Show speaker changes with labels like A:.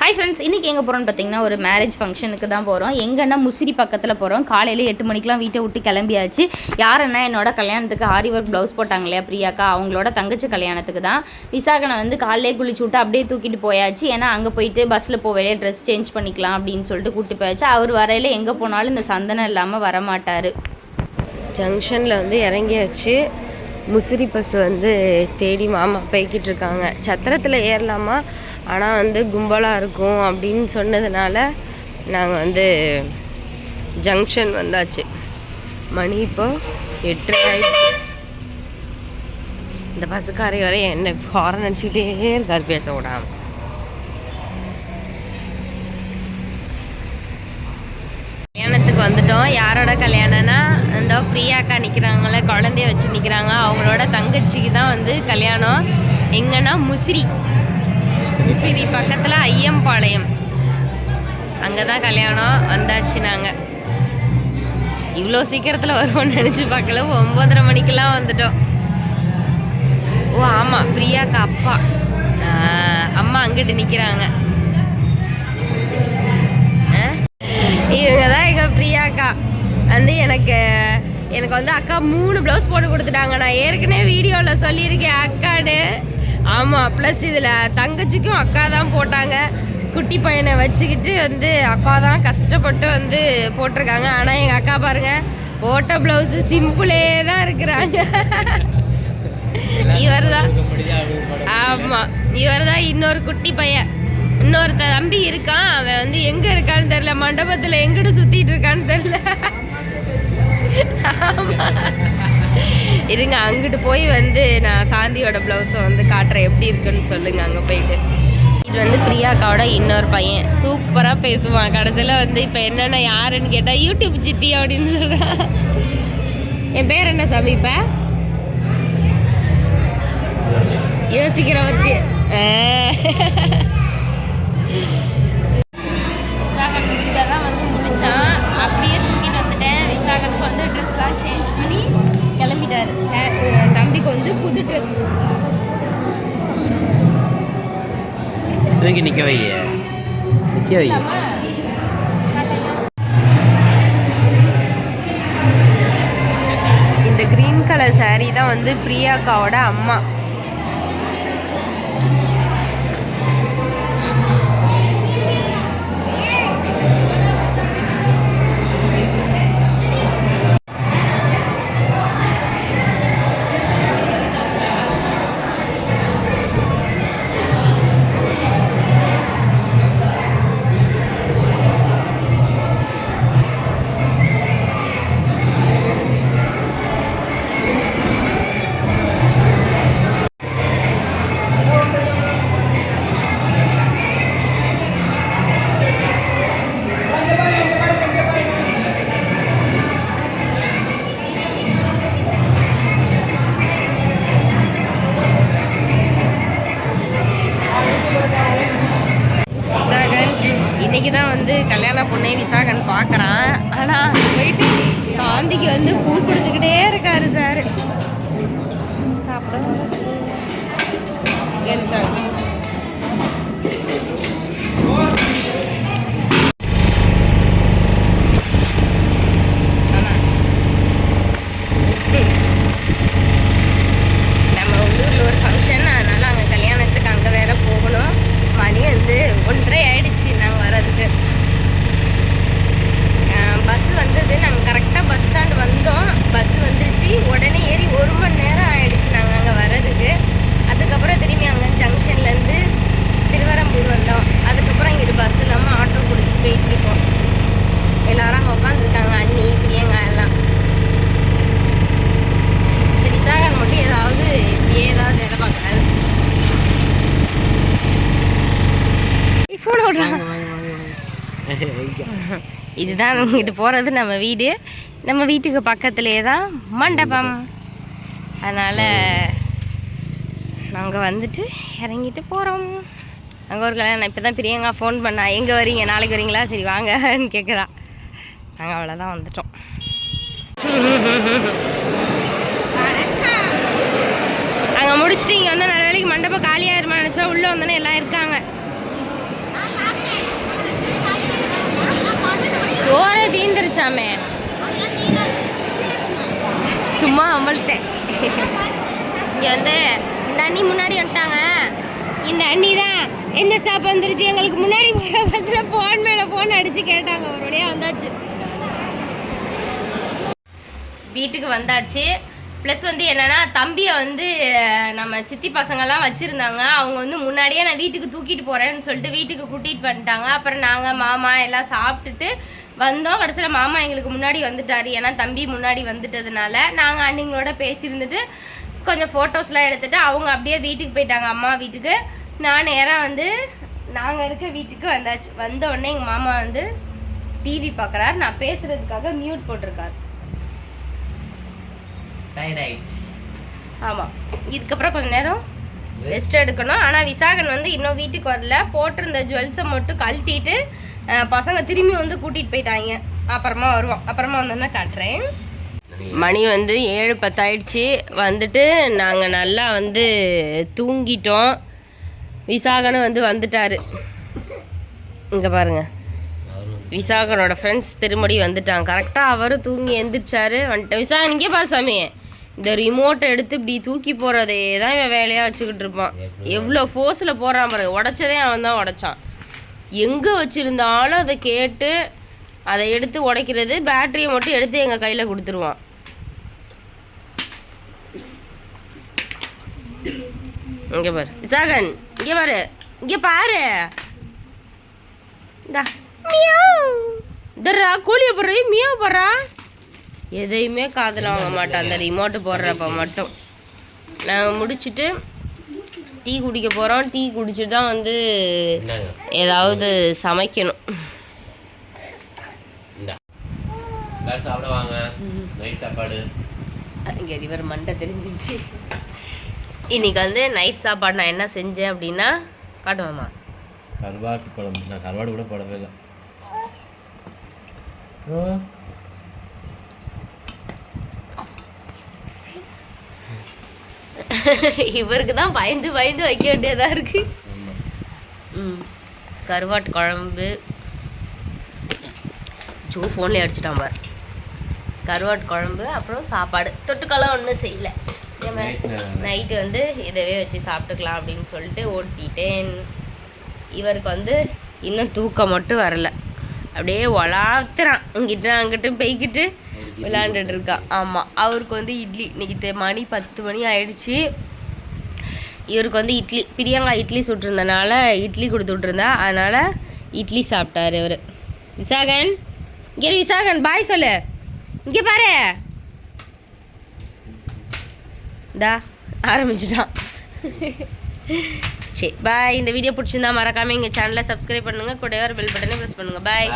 A: Hi friends இன்றைக்கி எங்கே போகிறோம்னு பார்த்தீங்கன்னா ஒரு மேரேஜ் ஃபங்க்ஷனுக்கு தான் போகிறோம் எங்கன்னா முசிறி பக்கத்தில் போகிறோம் காலையில் எட்டு மணிக்கெலாம் வீட்டை விட்டு கிளம்பியாச்சு. யாருன்னா என்னோட கல்யாணத்துக்கு ஆரி ஒர்க் ப்ளவுஸ் போட்டாங்க இல்லையா பிரியாக்கா? அவங்களோட தங்கச்சி கல்யாணத்துக்கு தான். விசாகனை வந்து காலையிலே குளிச்சு விட்டு அப்படியே தூக்கிட்டு போயாச்சு. ஏன்னா அங்கே போயிட்டு பஸ்ஸில் போவையிலே ட்ரெஸ் சேஞ்ச் பண்ணிக்கலாம் அப்படின்னு சொல்லிட்டு கூப்பிட்டு போயாச்சு. அவர் வரையில எங்கே போனாலும் இந்த சந்தனம் இல்லாமல் வரமாட்டார்.
B: ஜங்ஷனில் வந்து இறங்கியாச்சு. முசிறி பஸ் வந்து தேடி மாமா போய்கிட்டு இருக்காங்க. சத்திரத்தில் ஏறலாமா? ஆனால் வந்து கும்பலாக இருக்கும் அப்படின்னு சொன்னதுனால நாங்கள் வந்து ஜங்ஷன் வந்தாச்சு. மணி இப்போ எட்டு ஆயிடுச்சு. இந்த பஸ்ஸுக்காரை வரை என்ன ஃபாரன் அடிச்சுக்கிட்டே இருக்கார் பேச விடாமல் கல்யாணத்துக்கு வந்துட்டோம். யாரோட கல்யாணம்னா இந்த பிரியாக்கா நிற்கிறாங்களே குழந்தைய வச்சு நிற்கிறாங்க அவங்களோட தங்கச்சிக்கு தான் வந்து கல்யாணம். எங்கன்னா முசிறி. முசிறி பக்கத்தில் ஐயம்பாளையம். அங்கே தான் கல்யாணம் வந்தாச்சு நாங்கள் இவ்வளோ சீக்கிரத்தில் வருவோம்னு நினச்சி பார்க்கல. ஒம்பதரை மணிக்கெல்லாம் வந்துட்டோம். ஓ ஆமாம் பிரியாக்கா அப்பா. அம்மா அங்கிட்டு நிற்கிறாங்க இவங்க தான் எங்கள் பிரியாக்கா. வந்து எனக்கு எனக்கு வந்து அக்கா மூணு ப்ளவுஸ் போட்டு கொடுத்துட்டாங்க. நான் ஏற்கனவே வீடியோவில் சொல்லியிருக்கேன் அக்கான்னு. ஆமாம் ப்ளஸ் இதில் தங்கச்சிக்கும் அக்கா தான் போட்டாங்க. குட்டி பையனை வச்சுக்கிட்டு வந்து அக்கா தான் கஷ்டப்பட்டு வந்து போட்டிருக்காங்க. ஆனால் எங்கள் அக்கா பாருங்க போட்ட ப்ளவுஸு சிம்பிளே தான் இருக்கிறாங்க. இவர் தான் ஆமாம் இவர் தான் இன்னொரு குட்டி பையன். இன்னொரு தம்பி இருக்கான். அவன் வந்து எங்கே இருக்கான்னு தெரியல மண்டபத்தில் எங்கிட்டு சுற்றிட்டு இருக்கான்னு தெரில இருங்க அங்கிட்டு போய் வந்து நான் சாந்தியோட பிளவுஸை வந்து காட்டுறேன். எப்படி இருக்குன்னு சொல்லுங்க அங்கே போயிட்டு. இது வந்து பிரியாக்காவோட இன்னொரு பையன். சூப்பராக பேசுவான். கடைசியில் வந்து இப்போ என்னென்ன யாருன்னு கேட்டால் யூடியூப் சித்தி அப்படின்னு சொல்கிறான் என் பேர் என்ன சமீப யோசிக்கிற பத்தி விசாகனுக்கு வந்து ட்ரெஸ்லாம் சேஞ்ச் பண்ணி கிளம்பிட்டாரு. தம்பிக்கு வந்து புது ட்ரெஸ்
C: தூக்கி நிற்க வை நிற்க வை
B: இந்த க்ரீன் கலர் saree தான் வந்து பிரியாக்காவோட அம்மா. கல்யாண பொண்ணே விசாகன் பார்க்குறான். ஆனால் போயிட்டு சாந்திக்கு வந்து பூ கொடுத்துக்கிட்டே இதுதான் இங்கிட்டு போகிறது நம்ம வீடு. நம்ம வீட்டுக்கு பக்கத்துலேயே தான் மண்டபம். அதனால் நாங்கள் வந்துட்டு இறங்கிட்டு போகிறோம் அங்கே ஒரு கல்யாணம் இப்போ தான் பிரியங்கா ஃபோன் பண்ணா எங்கே வரீங்க? நாளைக்கு வரீங்களா? சரி வாங்கன்னு கேட்குறா நாங்கள் அவ்வளோதான் வந்துட்டோம். அங்கே முடிச்சுட்டு இங்கே வந்து நல்ல வேலைக்கு மண்டபம் காலியாயிருமா நினச்சா உள்ளே வந்தோன்னே எல்லாம் இருக்காங்க. சாமே சும்மா அமல்ட்டேன் இங்கே வந்து இந்த அண்ணி முன்னாடி வந்துட்டாங்க இந்த அண்ணி தான் எந்த ஸ்டாப் வந்துருச்சு எங்களுக்கு முன்னாடி போகிற பஸ்ஸில் ஃபோன் மேலே ஃபோன் அடித்து கேட்டாங்க ஒரு வழியாக வந்தாச்சு வீட்டுக்கு வந்தாச்சு ப்ளஸ் வந்து என்னென்னா தம்பியை வந்து நம்ம சித்தி பசங்கள்லாம் வச்சுருந்தாங்க அவங்க வந்து முன்னாடியே நான் வீட்டுக்கு தூக்கிட்டு போகிறேன்னு சொல்லிட்டு வீட்டுக்கு கூட்டிகிட்டு வந்துட்டாங்க அப்புறம் நாங்கள் மாமா எல்லாம் சாப்பிட்டுட்டு வந்தோம். கடைசியில் மாமா எங்களுக்கு முன்னாடி வந்துட்டார். ஏன்னா தம்பி முன்னாடி வந்துட்டதுனால நாங்கள் அண்ணிங்களோட பேசியிருந்துட்டு கொஞ்சம் ஃபோட்டோஸ்லாம் எடுத்துட்டு அவங்க அப்படியே வீட்டுக்கு போயிட்டாங்க. அம்மா வீட்டுக்கு. நான் நேராக வந்து நாங்கள் இருக்க வீட்டுக்கு வந்தாச்சு. வந்த உடனே எங்கள் மாமா வந்து டிவி பார்க்குறாரு நான் பேசுகிறதுக்காக மியூட் போட்டிருக்காரு. ஆமாம் இதுக்கப்புறம் கொஞ்ச நேரம் ரெஸ்ட் எடுக்கணும். ஆனால் விசாகன் வந்து இன்னும் வீட்டுக்கு வரல. போட்டிருந்த ஜுவல்ஸை மட்டும் கழட்டிட்டு பசங்க திரும்பி வந்து கூட்டிகிட்டு போயிட்டாங்க. அப்புறமா வருவோம். அப்புறமா வந்தோன்னா காட்டுறேன். மணி வந்து ஏழு பத்தாயிடுச்சு. வந்துட்டு நாங்கள் நல்லா வந்து தூங்கிட்டோம். விசாகனும் வந்து வந்துட்டாரு. இங்கே பாருங்க. விசாகனோட ஃப்ரெண்ட்ஸ் திரும்படி வந்துட்டாங்க. கரெக்டாக அவரும் தூங்கி எந்திரிச்சாரு. வந்துட்டு விசாகன் இங்கே பா சாமி. இந்த ரிமோட்டை எடுத்து இப்படி தூக்கி போகிறதே தான் இவன் வேலையாக வச்சுக்கிட்டு இருப்பான். எவ்வளோ ஃபோர்ஸில் போகிறான் பாருங்க உடச்சதே அவன் தான் உடைச்சான். எங்கே வச்சுருந்தாலும் அதை கேட்டு அதை எடுத்து உடைக்கிறது பேட்டரியை மட்டும் எடுத்து எங்கள் கையில் கொடுத்துருவான். இங்கே பாரு. விசாகன் இங்கே பாரு. இங்கே பாரு. இந்தா. மியாவ். கோழியை போடுற. மியா போடுறா. எதையுமே காதில் வாங்க மாட்டான். அந்த ரிமோட்டு போடுறப்ப மட்டும். நான் முடிச்சுட்டு டீ குடிக்க போகிறோம் டீ குடிச்சிட்டு தான் வந்து ஏதாவது சமைக்கணும்.
C: சாப்பிட வாங்க. நைட் சாப்பாடு.
B: இங்கே இவர் மண்டை தெரிஞ்சிருச்சு. இன்னைக்கு வந்து நைட் சாப்பாடு நான் என்ன செஞ்சேன் அப்படின்னா காட்டுவாமா
C: கருவாட்டு குழம்பு. நான் கருவாடு கூட போடவே இல்லை ஓ
B: இவருக்கு தான் பயந்து பயந்து வைக்க வேண்டியதாக இருக்கு.
C: ஆமாம்
B: ம் கருவாட்டு குழம்பு. ஜோ ஃபோன்லேயே அடிச்சிட்டான் பார். கருவாட்டு குழம்பு அப்புறம் சாப்பாடு. தொட்டுக்கெல்லாம் ஒன்றும் செய்யல. நைட்டு வந்து இதவே வச்சு சாப்பிட்டுக்கலாம் அப்படின்னு சொல்லிட்டு ஓட்டிட்டேன். இவருக்கு வந்து இன்னும் தூக்கம் மட்டும் வரல. அப்படியே வளாத்துறான் இங்கிட்ட அங்கிட்ட போய்கிட்டு விளையாண்டுட்டு இருக்கான் ஆமாம் அவருக்கு வந்து இட்லி. இன்னைக்கு மணி பத்து மணி ஆயிடுச்சு. இவருக்கு வந்து இட்லி பிரியங்கா இட்லி சுட்டிருந்தனால இட்லி கொடுத்து விட்ருந்தா அதனால் இட்லி சாப்பிட்டாரு இவர். விசாகன் இங்கே விசாகன் பாய் சொல்லு. இங்கே பாரு. தா ஆரம்பிச்சிட்டான். சரி பாய் இந்த வீடியோ பிடிச்சிருந்தா மறக்காமல் எங்கள் சேனலை சப்ஸ்கிரைப் பண்ணுங்கள் கூடவே ஒரு பெல் பட்டனை ப்ரெஸ் பண்ணுங்கள்
C: பாய்